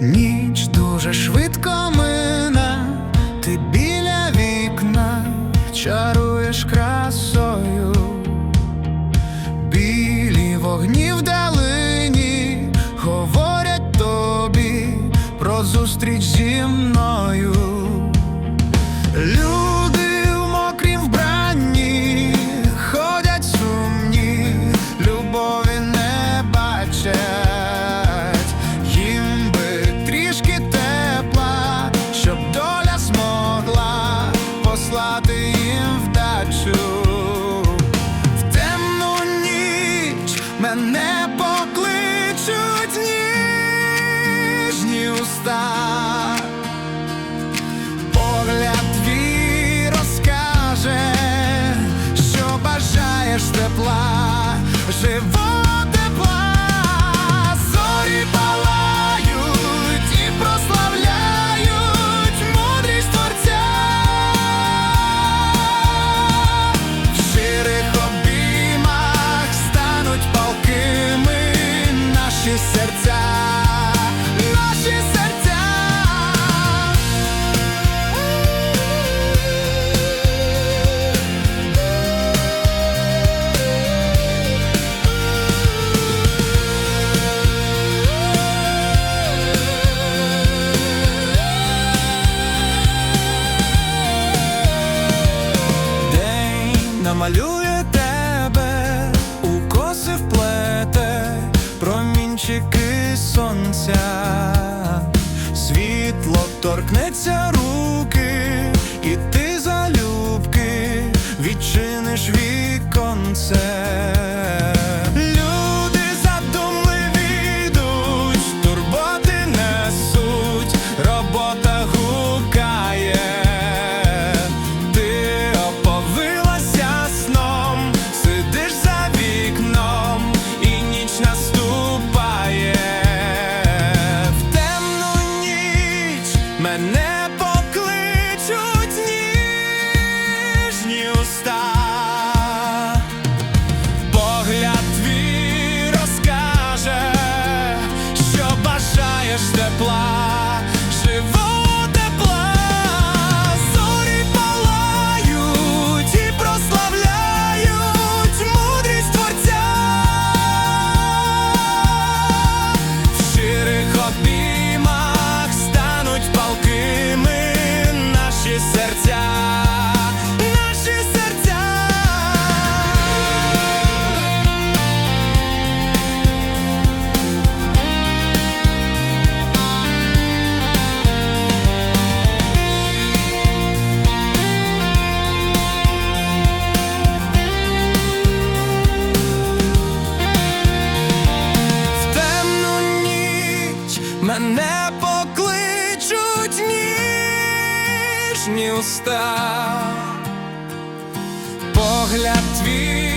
Ніч дуже швидко мина, ти біля вікна. плачу, в темну ніч мене покличуть ніжні уста, погляд твій розкаже, що бажаєш тепла жива. малює тебе, у коси вплете, промінчики сонця, світло торкнеться рук. supply ніжні уста, погляд твій.